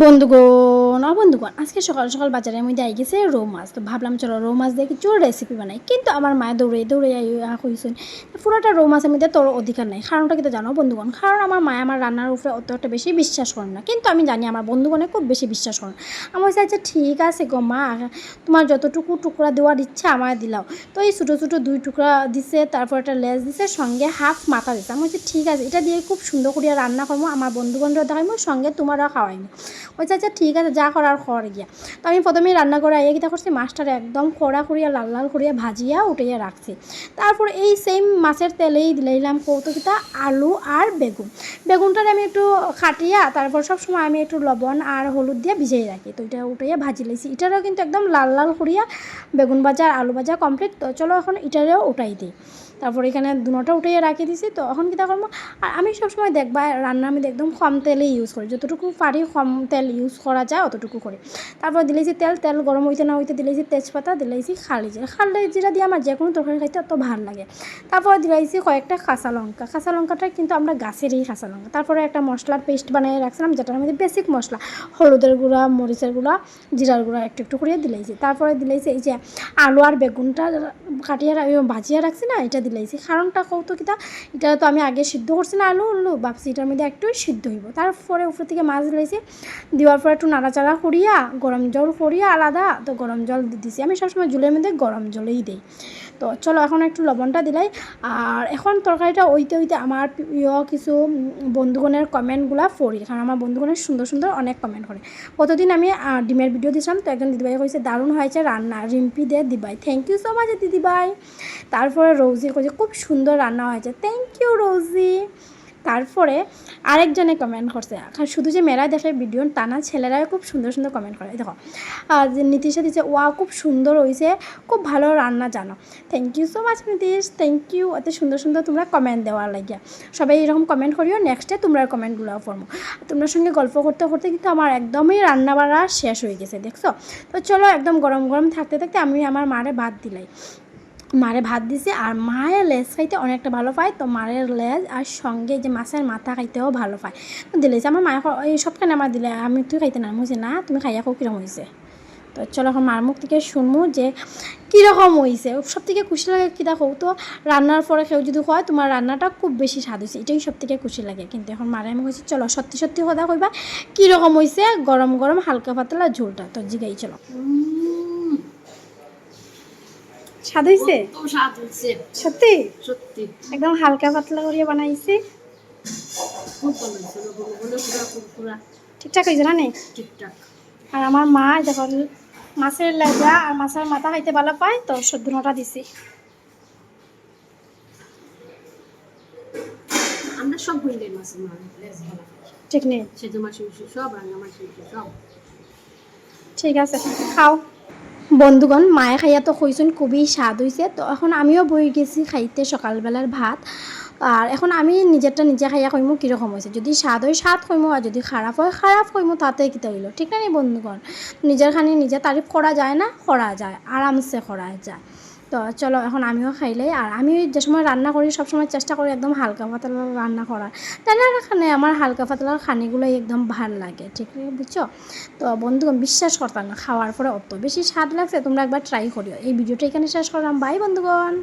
বন্ধুগণ বন্ধুগণ, আজকে সকাল সকাল বাজারের মধ্যে আই গেছে রৌ মাছ। তো ভাবলাম, চলো রৌ মাছ দিয়ে কিছু রেসিপি বানাই। কিন্তু আমার মায়ের দৌড়ে দৌড়ে হয়েছেন পুরোটা রৌ মাছের মধ্যে তোর অধিকার নাই। কারণটা কিন্তু জানো, বন্ধুগণ? কারণ আমার মায় আমার রান্নার উপরে অত একটা বেশি বিশ্বাস করেন না। কিন্তু আমি জানি আমার বন্ধুগণে খুব বেশি বিশ্বাস করেন আমার কাছে আচ্ছা ঠিক আছে গো মা, তোমার যতটুকু টুকরা দেওয়ার ইচ্ছা আমায় দিলাও। তো এই ছোটো ছোটো দুই টুকরা দিছে, তারপর একটা লেজ দিছে, সঙ্গে হাফ মাথা দিছে। আমি বলছি, ঠিক আছে, এটা দিয়ে খুব সুন্দর করিয়া রান্না করব আমার বন্ধুগণরা দেখাইবো সঙ্গে তোমারও খাওয়াইবো বলছে আচ্ছা ঠিক আছে, যা করার কর গিয়া তো আমি প্রথমেই রান্না করে আইয়া কিতা করছি মাছটার একদম খড়া করিয়া লাল লাল করিয়া ভাজিয়া উঠাইয়া রাখছি তারপর এই সেম মাছের তেলেই দিলাম কৌতুকিতা আলু আর বেগুন। বেগুনটারে আমি একটু খাটিয়া তারপর সব সময় আমি একটু লবণ আর হলুদ দিয়ে ভিজিয়ে রাখি তো এটা উঠাইয়া ভাজি লাইছি এটারও কিন্তু একদম লাল লাল করিয়া বেগুন ভাজা আর আলু ভাজা কমপ্লিট তো চলো এখন এটারেও উঠাই দিই। তারপর এখানে দুটা উঠাইয়া রাখি দিছি, তো এখন কিতা করব আর আমি সবসময় দেখবা রান্না আমি একদম কম তেলেই ইউজ করি যতটুকু পারি কম তেল ইউজ করা যায় অতটুকু করি। তারপর দিলেছি তেল তেল গরম হইতে না হইতে দিলেছি তেজপাতা দিলেছি খালি জিরা। খালি জিরা দিয়ে আমার যে কোনো তরকারি খাইতে অত ভালো লাগে। তারপর দিলাইছি কয়েকটা কাঁচা লঙ্কা। কাঁচা লঙ্কাটা কিন্তু আমরা গাছেরই কাঁচা লঙ্কা। তারপরে একটা মশলার পেস্ট বানিয়ে রাখছিলাম, যেটার মধ্যে বেসিক মশলা, হলুদের গুঁড়া, মরিচের গুঁড়া, জিরার গুঁড়া একটু একটু করে দিলাইছি তারপরে দিলাইছি এই যে আলু আর বেগুনটা কাটিয়ে ভাজিয়ে রাখছি না, এটা দিলাইছি কারণটা কৌতো কিতা, এটা তো আমি আগে সিদ্ধ করছি না আলু আলু, ভাবছি এটার মধ্যে একটু সিদ্ধ হইব। তারপরে উপর থেকে মাছ দিলাইছি দেওয়ার পরে একটু নাড়াচাড়া করিয়া, গরম জল করিয়া আলাদা, তো গরম জল দিছি। আমি সবসময় জলের মধ্যে গরম জলেই দিই। তো চলো এখন একটু লবণটা দিলাই। আর এখন তরকারিটা ওইতে ওইতে আমার প্রিয় কিছু বন্ধুগণের কমেন্টগুলো পড়ি। কারণ আমার বন্ধুগণের সুন্দর সুন্দর অনেক কমেন্ট করে। কতদিন আমি ডিমের ভিডিও দিয়েছিলাম তো একজন দিদিভাই কইছে, দারুণ হয়েছে রান্না, রিম্পি দে দিবাই থ্যাংক ইউ সো মাচ দিদিভাই। তারপরে রোজি কইছে, খুব সুন্দর রান্না হয়েছে। Thank you Rosy. তারপরে আরেকজনে কমেন্ট করছে। আর শুধু যে মেয়েরা দেখে ভিডিও তা না ছেলেরাও খুব সুন্দর সুন্দর কমেন্ট করে। দেখো আর যে নীতিশা দিচ্ছে ওয়া খুব সুন্দর হয়েছে খুব ভালো রান্না জানো। Thank you so much Nitish. Thank you এত সুন্দর সুন্দর তোমরা কমেন্ট দেওয়ার লাগিয়া। সবাই এরকম কমেন্ট করিও নেক্সটে তোমরা কমেন্টগুলো পড়ব তোমার সঙ্গে গল্প করতে করতে কিন্তু আমার একদমই রান্না বাড়া শেষ হয়ে গেছে, দেখছ? তো চলো একদম গরম গরম থাকতে থাকতে আমি আমার মারে ভাত দিলাই। মারে ভাত দিছে, আর মায়ের লেজ খাইতে অনেকটা ভালো পায়, তো মায়ের লেজ আর সঙ্গে যে মাছের মাথা খাইতেও ভালো পায়। তো দিলেছে আমার মায়ের এই সবখানে আমার দিলে, আমি তুই খাইতে না মুছে না, তুমি খাইয়া খুব কীরকম হয়েছে তো চলো এখন মার মুখ থেকে শুনব যে কীরকম হয়েছে সব থেকে খুশি লাগে কী দেখো তো রান্নার পরে কেউ যদি হয় তোমার রান্নাটা খুব বেশি স্বাদ হয়েছে এটাই সব থেকে খুশি লাগে। কিন্তু এখন মারে আমি কইছি চলো সত্যি সত্যি কথা কইবা, কীরকম হয়েছে গরম গরম হালকা পাতলা ঝোলটা। তো জিগাই, চলো। স্বাদ হচ্ছে সত্যি? সত্যি। একদম হালকা পাতলা করিয়া বানাইছি? ঠিকঠাক হয়েছে না নে? ঠিকঠাক। আর আমার মা যখন মাছের লেজা আর মাছের মাথা খাইতে ভালো পায় তো সদ্যটা দিছি। আমরা সব হইলে মাছের মাছ ঠিক নেই সেদ্ধ মাছ সব রান্না মাছ সব। ঠিক আছে খাও। বন্ধুগণ, মায়ে খাইয়া তো কইছেন খুবই স্বাদ হয়েছে তো এখন আমিও বই গেছি খাইতে সকালবেলার ভাত। আর এখন আমি নিজেরটা নিজে খাইয়া কইমু কীরকম হয়েছে যদি স্বাদ হয়, স্বাদ কইমু আর যদি খারাপ হয় খারাপ কইমু, তাতে কিতা হইল ঠিক না বন্ধুগণ? নিজের খানি নিজে তারিফ করা যায় না? করা যায় আরামসে করা যায়। তো চলো, এখন আমিও খাইলাই আর আমি যে সময় রান্না করি সবসময় চেষ্টা করি একদম হালকা পাতলা রান্না করার। রান্নার খানে আমার হালকা পাতলা খানিগুলোই একদম ভালো লাগে, ঠিক আছে, বুঝছ? তো বন্ধু বিশ্বাস করতাম না, খাওয়ার পরে অত বেশি স্বাদ লাগছে, তোমরা একবার ট্রাই করিও। এই ভিডিওটা এখানে শেষ করলাম। বাই বন্ধুগণ!